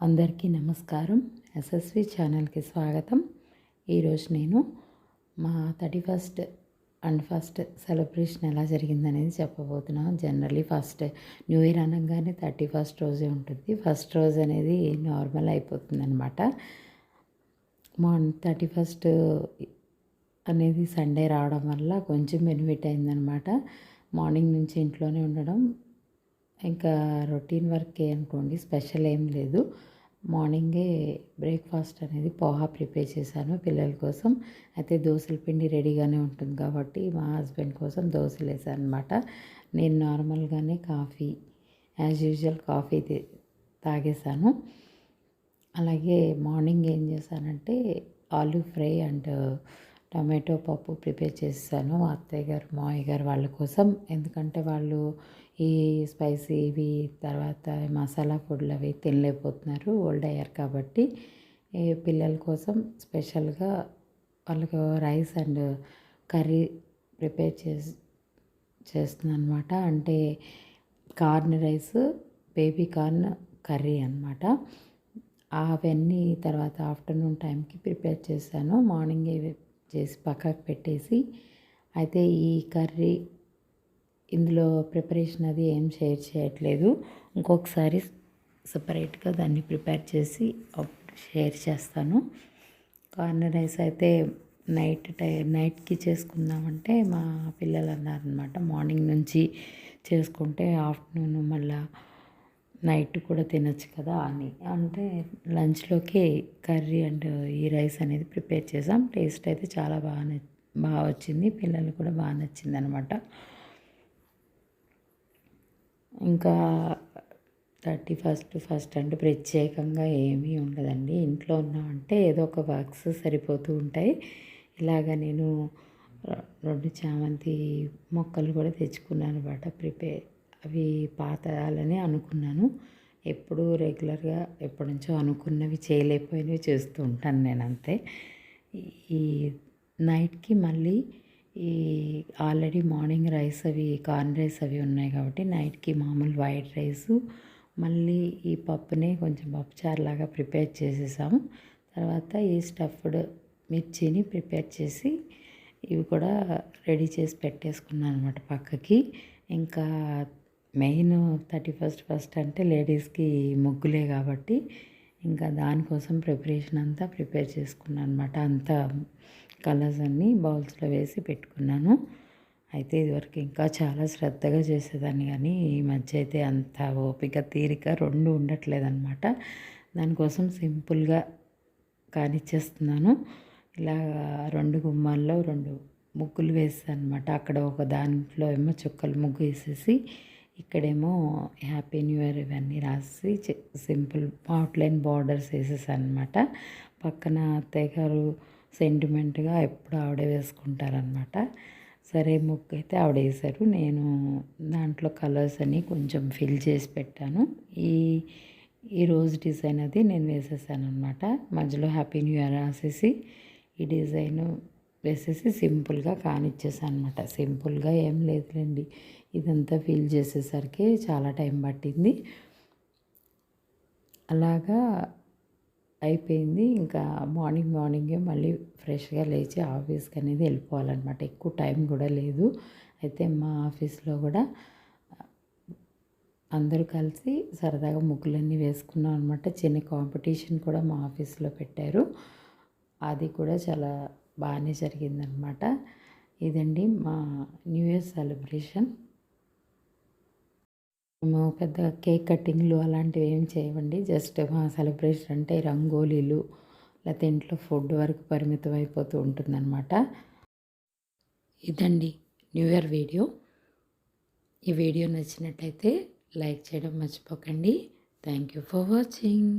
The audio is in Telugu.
అందరికీ నమస్కారం. ఎస్ఎస్వి ఛానల్కి స్వాగతం. ఈరోజు నేను మా thirty first and first celebration ఎలా జరిగిందనేది చెప్పబోతున్నాను. జనరలీ ఫస్ట్ న్యూ ఇయర్ అనగానే థర్టీ ఫస్ట్ రోజే ఉంటుంది. ఫస్ట్ రోజు అనేది నార్మల్ అయిపోతుంది అనమాట మార్నింగ్ థర్టీ ఫస్ట్ అనేది సండే రావడం వల్ల కొంచెం బెనిఫిట్ అయిందనమాట మార్నింగ్ నుంచి ఇంట్లోనే ఉండడం ఇంకా రొటీన్ వర్కే అనుకోండి స్పెషల్ ఏం లేదు. మార్నింగే బ్రేక్ఫాస్ట్ అనేది పోహా ప్రిపేర్ చేశాను పిల్లల కోసం. అయితే దోశల పిండి రెడీగానే ఉంటుంది కాబట్టి మా హస్బెండ్ కోసం దోశలు వేసాను అనమాట నేను నార్మల్గానే కాఫీ యాజ్ యూజువల్ కాఫీ తాగేశాను. అలాగే మార్నింగ్ ఏం చేశానంటే ఆలూ ఫ్రై అండ్ టమాటో పప్పు ప్రిపేర్ చేశాను అత్తయ్య గారు మావయ్య గారు వాళ్ళ కోసం. ఎందుకంటే వాళ్ళు ఈ స్పైసీ ఇవి తర్వాత మసాలా ఫుడ్లు అవి తినలేకపోతున్నారు ఓల్డ్ అయ్యారు కాబట్టి. పిల్లల కోసం స్పెషల్గా వాళ్ళకు రైస్ అండ్ కర్రీ ప్రిపేర్ చేసి చేస్తున్నాను అనమాట అంటే corn rice baby corn curry అనమాట అవన్నీ తర్వాత ఆఫ్టర్నూన్ టైంకి ప్రిపేర్ చేశాను. మార్నింగ్ చేసి పక్కకు పెట్టేసి అయితే ఈ కర్రీ ఇందులో ప్రిపరేషన్ అది ఏం షేర్ చేయట్లేదు. ఇంకొకసారి సపరేట్గా దాన్ని ప్రిపేర్ చేసి షేర్ చేస్తాను. కార్న్ రైస్ అయితే నైట్ టై నైట్కి చేసుకుందామంటే మా పిల్లలు అన్నారనమాట మార్నింగ్ నుంచి చేసుకుంటే ఆఫ్టర్నూన్ మళ్ళీ నైట్ కూడా తినచ్చు కదా అని. అంటే లంచ్లోకి కర్రీ అండ్ ఈ రైస్ అనేది ప్రిపేర్ చేసాం. టేస్ట్ అయితే చాలా బాగా బాగా వచ్చింది. పిల్లలు కూడా బాగా నచ్చింది అనమాట ఇంకా థర్టీ ఫస్ట్ ఫస్ట్ అంటే ప్రత్యేకంగా ఏమీ ఉండదండి. ఇంట్లో ఉన్నామంటే ఏదో ఒక వర్క్స్ సరిపోతూ ఉంటాయి. ఇలాగ నేను రెండు చామంతి మొక్కలు కూడా తెచ్చుకున్నాను అనమాట ప్రిపేర్ అవి పాతాలని అనుకున్నాను. ఎప్పుడు రెగ్యులర్గా ఎప్పటి నుంచో అనుకున్నవి చేయలేకపోయినవి చేస్తూ ఉంటాను నేను అంతే ఈ నైట్కి మళ్ళీ ఈ ఆల్రెడీ మార్నింగ్ రైస్ అవి కార్న్ రైస్ అవి ఉన్నాయి కాబట్టి నైట్కి మామూలు వైట్ రైసు మళ్ళీ ఈ పప్పుని కొంచెం పప్పుచారు లాగా ప్రిపేర్ చేసేసాము. తర్వాత ఈ స్టఫ్డ్ మిర్చిని ప్రిపేర్ చేసి ఇవి కూడా రెడీ చేసి పెట్టేసుకున్నాను అనమాట పక్కకి. ఇంకా మెయిన్ థర్టీ ఫస్ట్ ఫస్ట్ అంటే లేడీస్కి ముగ్గులే కాబట్టి ఇంకా దానికోసం ప్రిపరేషన్ అంతా ప్రిపేర్ చేసుకున్నాను అనమాట అంత కలర్స్ అన్నీ బౌల్స్లో వేసి పెట్టుకున్నాను. అయితే ఇదివరకు ఇంకా చాలా శ్రద్ధగా చేసేదాన్ని కానీ ఈ మధ్య అయితే అంత ఓపిక తీరిక రెండు ఉండట్లేదన్నమాట. దానికోసం సింపుల్గా కానిచ్చేస్తున్నాను. ఇలా రెండు గుమ్మాల్లో రెండు ముగ్గులు వేసాను అనమాట అక్కడ ఒక దాంట్లో ఏమో చుక్కలు ముగ్గు వేసేసి ఇక్కడేమో హ్యాపీ న్యూ ఇయర్ ఇవన్నీ రాసి సింపుల్ అవుట్లైన్ బార్డర్స్ వేసేసాను అనమాట పక్కన అత్తయ్య గారు సెంటిమెంట్గా ఎప్పుడు ఆవిడే వేసుకుంటారనమాట. సరే ముక్కు అయితే ఆవిడ వేశారు నేను దాంట్లో కలర్స్ అని కొంచెం ఫిల్ చేసి పెట్టాను. ఈ ఈ రోజు డిజైన్ అది నేను వేసేసాను అనమాట మధ్యలో హ్యాపీ న్యూ ఇయర్ రాసేసి ఈ డిజైన్ వేసేసి సింపుల్గా కానిచ్చేసాను అనమాట సింపుల్గా ఏం లేదులేండి. ఇదంతా ఫిల్ చేసేసరికి చాలా టైం పట్టింది. అలాగా అయిపోయింది. ఇంకా మార్నింగ్ మార్నింగే మళ్ళీ ఫ్రెష్గా లేచి ఆఫీస్కి అనేది వెళ్ళిపోవాలన్నమాట. ఎక్కువ టైం కూడా లేదు. అయితే మా ఆఫీస్లో కూడా అందరూ కలిసి సరదాగా ముగ్గులన్నీ వేసుకున్నాం అనమాట చిన్న కాంపిటీషన్ కూడా మా ఆఫీస్లో పెట్టారు. అది కూడా చాలా బాగానే జరిగిందనమాట ఇదండి మా న్యూ ఇయర్ సెలబ్రేషన్. మేము పెద్ద కేక్ కటింగ్లు అలాంటివి ఏం చేయమండి. జస్ట్ మా సెలబ్రేషన్ అంటే రంగోలీలు లేకపోతే ఇంట్లో ఫుడ్ వరకు పరిమితం అయిపోతూ ఉంటుందన్నమాట. ఇదండి న్యూ ఇయర్ వీడియో. ఈ వీడియో నచ్చినట్టయితే లైక్ చేయడం మర్చిపోకండి. Thank you for watching.